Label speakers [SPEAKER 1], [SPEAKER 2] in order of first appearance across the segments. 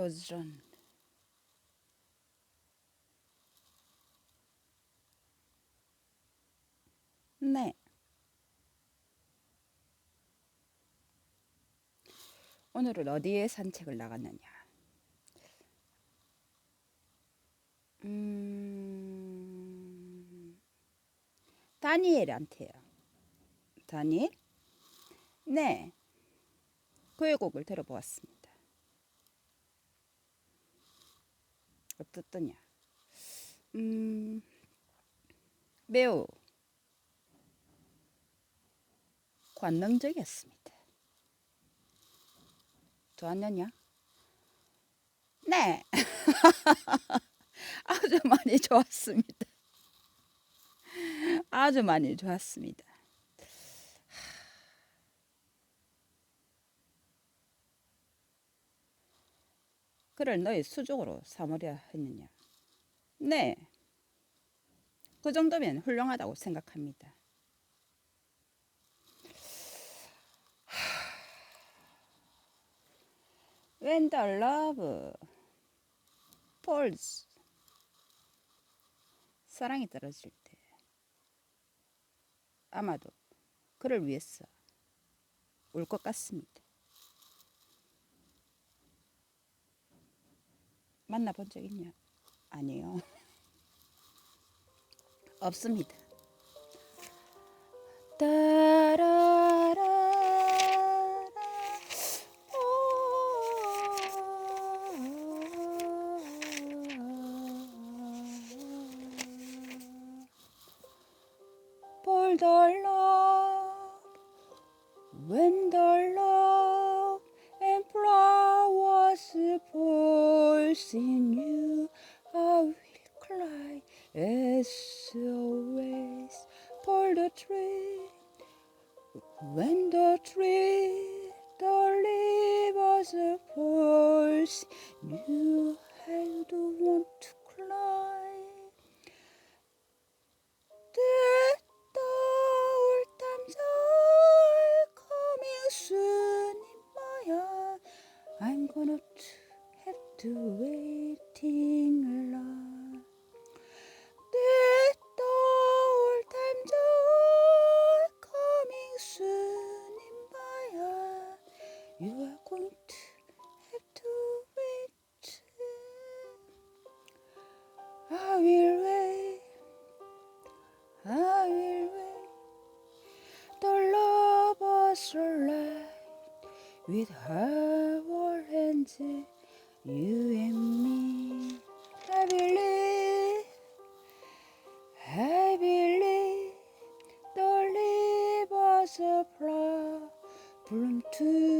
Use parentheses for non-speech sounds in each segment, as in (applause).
[SPEAKER 1] 로즈런 네. 오늘은 어디에 산책을 나갔느냐? 음, 다니엘한테요. 다니엘? 네. 그의 곡을 들어보았습니다. 어떻더냐? 음, 매우 관능적이었습니다. 좋았느냐? 네. (laughs) 아주 많이 좋았습니다. 아주 많이 좋았습니다. 그를 너희 수족으로 삼으려 했느냐? 네. 그 정도면 훌륭하다고 생각합니다. When the 사랑이 떨어질 때 아마도 그를 위해서 울것 같습니다. 만나본 적 있냐? 아니요. (laughs) 없습니다. 따 is always for the tree. When the tree, the leaf was a force. You had don't want to cry. I'm gonna have to waiting with our hands, you and me. I believe, I believe the livers fly bloom to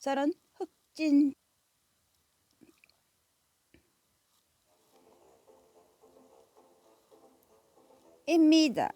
[SPEAKER 1] 저는 흑진 입니다.